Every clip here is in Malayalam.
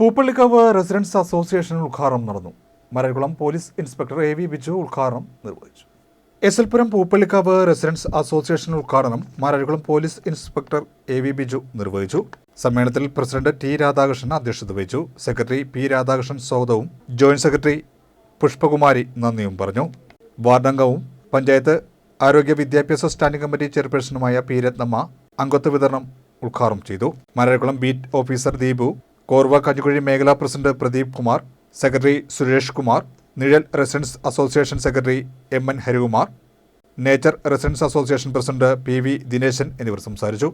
പൂപ്പള്ളിക്കാവ് റെസിഡൻസ് അസോസിയേഷൻ ഉദ്ഘാടനം നടന്നു. Marakulam police inspector A V Biju ഉദ്ഘാടനം നിർവഹിച്ചു. S L Puram Pooppallikkavu residence association ഉദ്ഘാടനം Marakulam police inspector A V Biju നിർവഹിച്ചു. സമ്മേളനത്തിൽ പ്രസിഡന്റ് ടി രാധാകൃഷ്ണൻ അധ്യക്ഷത വഹിച്ചു. സെക്രട്ടറി പി രാധാകൃഷ്ണൻ സ്വാഗതവും ജോയിന്റ് സെക്രട്ടറി പുഷ്പകുമാരി നന്ദിയും പറഞ്ഞു. വാർഡംഗവും പഞ്ചായത്ത് ആരോഗ്യ വിദ്യാഭ്യാസ സ്റ്റാൻഡിംഗ് കമ്മിറ്റി ചെയർപേഴ്സണുമായ പി രത്നമ്മ അംഗത്വ വിതരണം ഉദ്ഘാടനം ചെയ്തു. മരക്കുളം ബീറ്റ് ഓഫീസർ ദീപു കോർവ കഞ്ഞിക്കുഴി മേഖലാ president Pradeep Kumar secretary Suresh Kumar Nizhal residence association secretary M N Harikumar nature residence association president P V Dineshan എന്നിവർ സംസാരിച്ചു.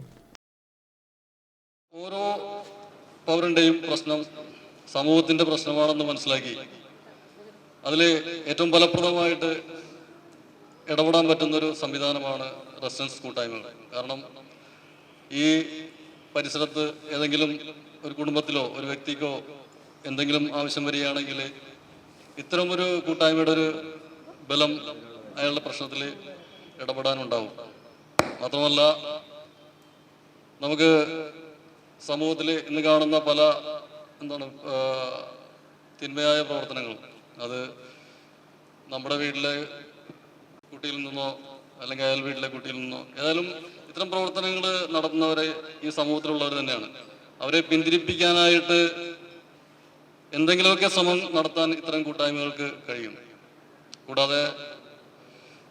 ഓരോ പൗരന്റെയും പ്രശ്നം സമൂഹത്തിന്റെ പ്രശ്നമാണെന്ന് മനസ്സിലാക്കി അതിൽ ഏറ്റവും ഫലപ്രദമായിട്ട് ഇടപെടാൻ പറ്റുന്നൊരു സംവിധാനമാണ് റെസിഡൻസ് കൂട്ടായ്മകൾ. കാരണം ഈ പരിസരത്ത് ഏതെങ്കിലും ഒരു കുടുംബത്തിലോ ഒരു വ്യക്തിക്കോ എന്തെങ്കിലും ആവശ്യം വരികയാണെങ്കിൽ ഇത്തരം ഒരു കൂട്ടായ്മയുടെ ഒരു ബലം അയാളുടെ പ്രശ്നത്തിൽ ഇടപെടാനുണ്ടാവും. മാത്രമല്ല നമുക്ക് സമൂഹത്തിൽ ഇന്ന് കാണുന്ന പല എന്താണ് തിന്മയായ പ്രവർത്തനങ്ങൾ അത് നമ്മുടെ വീട്ടിലെ കുട്ടിയിൽ നിന്നോ അല്ലെങ്കിൽ അയൽ വീട്ടിലെ കുട്ടിയിൽ നിന്നോ ഏതായാലും ഇത്തരം പ്രവർത്തനങ്ങൾ നടത്തുന്നവരെ ഈ സമൂഹത്തിലുള്ളവർ തന്നെയാണ്. അവരെ പിന്തിരിപ്പിക്കാനായിട്ട് എന്തെങ്കിലുമൊക്കെ ശ്രമം നടത്താൻ ഇത്തരം കൂട്ടായ്മകൾക്ക് കഴിയും. കൂടാതെ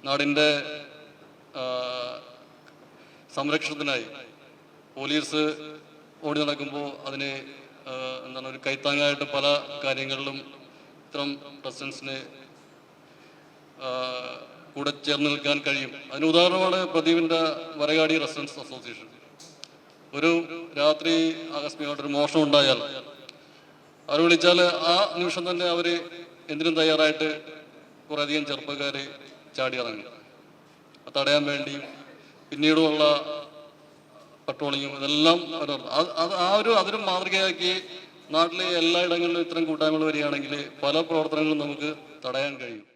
നാടിന്റെ സംരക്ഷണത്തിനായി പോലീസ് ഓടി നടക്കുമ്പോൾ അതിന് എന്താണ് ഒരു കൈത്താങ്ങായിട്ട് പല കാര്യങ്ങളിലും ഇത്തരം പ്രസൻസിന് കൂടെ ചേർന്ന് നിൽക്കാൻ കഴിയും. അതിന് ഉദാഹരണമാണ് പ്രദീപിന്റെ വരകാടി റെസിഡൻസ് അസോസിയേഷൻ. ഒരു രാത്രി ആകസ്മികമായിട്ടൊരു മോഷണം ഉണ്ടായാൽ അവർ വിളിച്ചാൽ ആ നിമിഷം തന്നെ അവർ എന്തിനും തയ്യാറായിട്ട് കുറേയധികം ചെറുപ്പക്കാർ ചാടി ഇറങ്ങി. തടയാൻ വേണ്ടിയും പിന്നീടുള്ള പട്രോളിങ്ങും ഇതെല്ലാം അത് ആ ഒരു അതൊരു മാതൃകയാക്കി നാട്ടിലെ എല്ലായിടങ്ങളിലും ഇത്തരം കൂട്ടായ്മകൾ വരികയാണെങ്കിൽ പല പ്രവർത്തനങ്ങളും നമുക്ക് തടയാൻ കഴിയും.